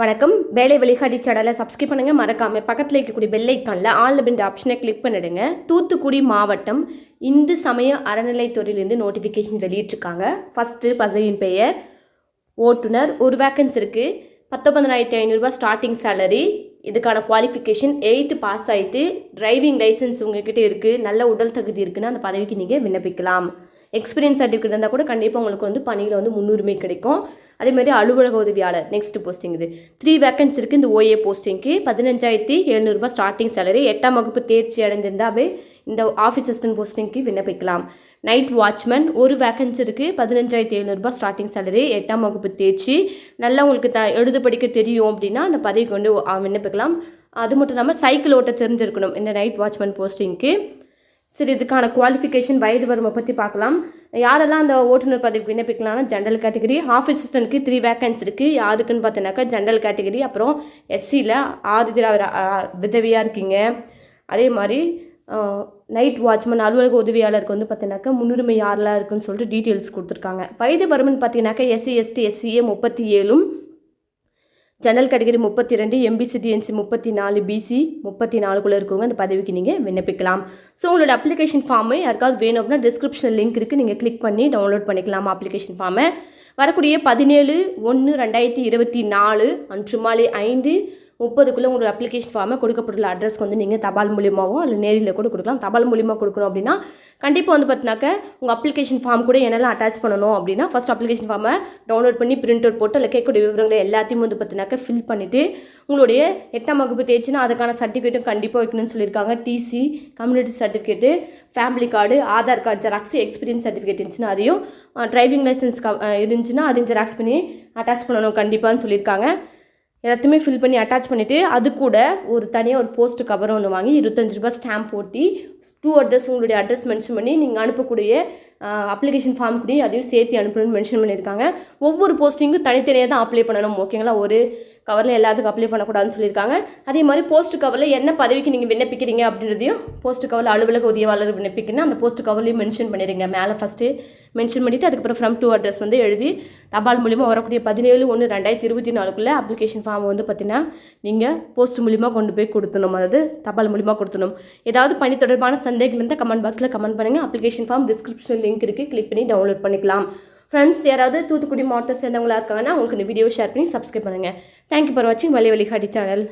வணக்கம். வேலை வழிகாட்டி சேனலை சப்ஸ்கிரைப் பண்ணுங்கள் மறக்காமல் பக்கத்தில் இருக்கக்கூடிய பெல்லைக்கானில் ஆல் அப்படின்ற ஆப்ஷனை கிளிக் பண்ணிடுங்க. தூத்துக்குடி மாவட்டம் இந்து சமய அறநிலைத்துறையிலேருந்து நோட்டிஃபிகேஷன் வெளியிட்டிருக்காங்க. ஃபஸ்ட்டு பதவியின் பெயர் ஓட்டுநர். ஒரு வேக்கன்ஸ் இருக்குது பத்தொன்பதாயிரத்தி ஐநூறுரூவா ஸ்டார்டிங் சேலரி இதுக்கான குவாலிஃபிகேஷன் எயித்து பாஸ் ஆகிட்டு டிரைவிங் லைசன்ஸ் உங்ககிட்ட இருக்குது நல்ல உடல் தகுதி இருக்குன்னா அந்த பதவிக்கு நீங்கள் விண்ணப்பிக்கலாம். எக்ஸ்பீரியன்ஸ் சர்டிஃபிகேட் இருந்தால் கூட கண்டிப்பாக உங்களுக்கு வந்து பணியில் வந்து முன்னுரிமை கிடைக்கும். அதே மாதிரி அலுவலக உதவியாளர் நெக்ஸ்ட் போஸ்டிங் இது. த்ரீ வேக்கன்ஸ் இருக்குது இந்த ஓஏ போஸ்டிங்க்கு பதினஞ்சாயிரத்தி எழுநூறுபா ஸ்டார்டிங் சேலரி எட்டாம் வகுப்பு தேர்ச்சி அடைஞ்சிருந்தாவே இந்த ஆஃபீஸ் அசிஸ்டன்ட் போஸ்டிங்க்கு விண்ணப்பிக்கலாம். நைட் வாட்ச்மேன் ஒரு வேக்கன்சி இருக்குது பதினஞ்சாயிரத்தி எழுநூறுபா ஸ்டார்டிங் சேலரி எட்டாம் வகுப்பு தேர்ச்சி. நல்லா உங்களுக்கு த எழுத படிக்க தெரியும் அப்படின்னா அந்த பதவிக்கு வந்து விண்ணப்பிக்கலாம். அது மட்டும் இல்லாமல் சைக்கிள் ஓட்ட தெரிஞ்சிருக்கணும் இந்த நைட் வாட்ச்மேன் போஸ்டிங்க்கு சரி இதுக்கான குவாலிஃபிகேஷன் வயது வரம்பை பற்றி பார்க்கலாம். யாரெல்லாம் அந்த ஓட்டுநர் பதவிக்கு விண்ணப்பிக்கலாம்னா ஜென்ரல் கேட்டகரி ஆஃப் அசிஸ்டன்ட்க்கு த்ரீ வேக்கன்ஸ் இருக்குது யாருக்குன்னு பார்த்தீங்கன்னாக்கா ஜென்ரல் கேட்டகரி அப்புறம் எஸ்சியில் ஆதிதிரா விதவியாக இருக்கீங்க. அதே மாதிரி நைட் வாட்ச்மேன் அலுவலக உதவியாளருக்கு வந்து பார்த்தீங்கன்னாக்கா முன்னுரிமை யாரெல்லாம் இருக்குன்னு சொல்லிட்டு டீட்டெயில்ஸ் கொடுத்துருக்காங்க. வயது வரம்புன்னு பார்த்தீங்கன்னாக்கா எஸ்சி எஸ்டி எஸ்சிஏ முப்பத்தி ஏழும் ஜெனரல் கேட்டகரி முப்பத்தி ரெண்டு எம்பிசி டிஎன்சி முப்பத்தி நாலு பிசி முப்பத்தி நாலுக்குள்ளே இருக்கவங்க அந்த பதவிக்கு நீங்கள் விண்ணப்பிக்கலாம். ஸோ உங்களோட அப்ளிகேஷன் ஃபார்மு யாருக்காவது வேணும் அப்படின்னா டிஸ்கிரிப்ஷனில் லிங்க் இருக்குது நீங்கள் கிளிக் பண்ணி டவுன்லோட் பண்ணிக்கலாம் அப்ளிகேஷன் ஃபார்மை வரக்கூடிய பதினேழு ஒன்று ரெண்டாயிரத்தி இருபத்தி நாலு அன்று மாலை ஐந்து முப்பதுக்குள்ளே உங்களோட அப்ளிகேஷன் ஃபார்மை கொடுக்கப்பட்டுள்ள அட்ரஸ்க்கு வந்து நீங்கள் தபால் மூலியமாகவும் அல்ல நேரில் கூட கொடுக்கலாம். தபால் மூலியமாக கொடுக்கணும் அப்படின்னா கண்டிப்பாக வந்து பார்த்தினாக்க உங்கள் அப்ளிகேஷன் ஃபார்ம் கூட என்னெல்லாம் அட்டாச் பண்ணணும் அப்படின்னா ஃபஸ்ட் அப்ளிகேஷன் ஃபார்மை டவுன்லோட் பண்ணி பிரிண்ட் அவுட் போட்டு அதில் கேட்கக்கூடிய விவரங்களை எல்லாத்தையும் வந்து பார்த்தினாக்க ஃபில் பண்ணிவிட்டு உங்களுடைய எட்டாம் வகுப்பு தேய்ச்சினா அதுக்கான சர்டிஃபிகேட்டும் கண்டிப்பாக வைக்கணும்னு சொல்லியிருக்காங்க. TC community certificate family card Aadhaar card xerox experience certificate இருந்துச்சுன்னா அதையும் டிரைவிங் லைசன்ஸ் இருந்துச்சுன்னா அதையும் ஜெராக்ஸ் பண்ணி அட்டாச் பண்ணணும் கண்டிப்பான்னு சொல்லியிருக்காங்க. எல்லாத்தையுமே ஃபில் பண்ணி அட்டாச் பண்ணிவிட்டு அது கூட ஒரு தனியாக ஒரு போஸ்ட் கவர் ஒன்று வாங்கி இருபத்தஞ்சு ரூபாய் ஸ்டாம்ப் போட்டி டூ அட்ரஸ் உங்களுடைய அட்ரஸ் மென்ஷன் பண்ணி நீங்கள் அனுப்பக்கூடிய அப்ளிகேஷன் ஃபார்ம் கூட அதையும் சேர்த்து அனுப்பணும்னு மென்ஷன் பண்ணியிருக்காங்க. ஒவ்வொரு போஸ்டிங்கும் தனித்தனியாக தான் அப்ளை பண்ணணும் ஓகேங்களா ஒரு கவரில் எல்லாத்துக்கும் அப்ளை பண்ணக்கூடாதுன்னு சொல்லியிருக்காங்க. அதே மாதிரி போஸ்ட் கவரில் என்ன பதவிக்கு நீங்கள் விண்ணப்பிக்கிறீங்க அப்படின்றதையும் போஸ்ட் கவரில் அலுவலக உதவியாளர் விண்ணப்பிக்கணும். அந்த போஸ்ட் கவர்லையும் மென்ஷன் பண்ணிடுங்க. மேலே ஃபஸ்ட்டு மென்ஷன் பண்ணிவிட்டு அதுக்கப்புறம் ஃப்ரம் டூ அட்ரஸ் வந்து எழுதி தபால் மூலிமா வரக்கூடிய பதினேழு ஒன்று ரெண்டாயிரத்தி இருபத்தி நாலுக்குள்ளே அப்ளிகேஷன் ஃபார்ம் வந்து பார்த்தீங்கன்னா நீங்கள் போஸ்ட் மூலிமா கொண்டு போய் கொடுத்தணும் அதாவது தபால் மூலிமா கொடுத்தணும் ஏதாவது பணி தொடர்பான சந்தேகம் இருந்தால் கமெண்ட் பாக்ஸில் கமெண்ட் பண்ணுங்கள் அப்ளிகேஷன் ஃபார்ம் டிஸ்கிரிப்ஷன் லிங்க் இருக்குது கிளிக் பண்ணி டவுன்லோட் பண்ணிக்கலாம். ஃப்ரெண்ட்ஸ் யாராவது தூத்துக்குடி மாவட்டத்தை சேர்ந்தவங்களா இருக்காங்கன்னா உங்களுக்கு இந்த வீடியோ ஷேர் பண்ணி சப்ஸ்கிரைப் பண்ணுங்கள் தேங்க்யூ ஃபார் வாட்சிங் வலி வழிகாட்டி சேனல்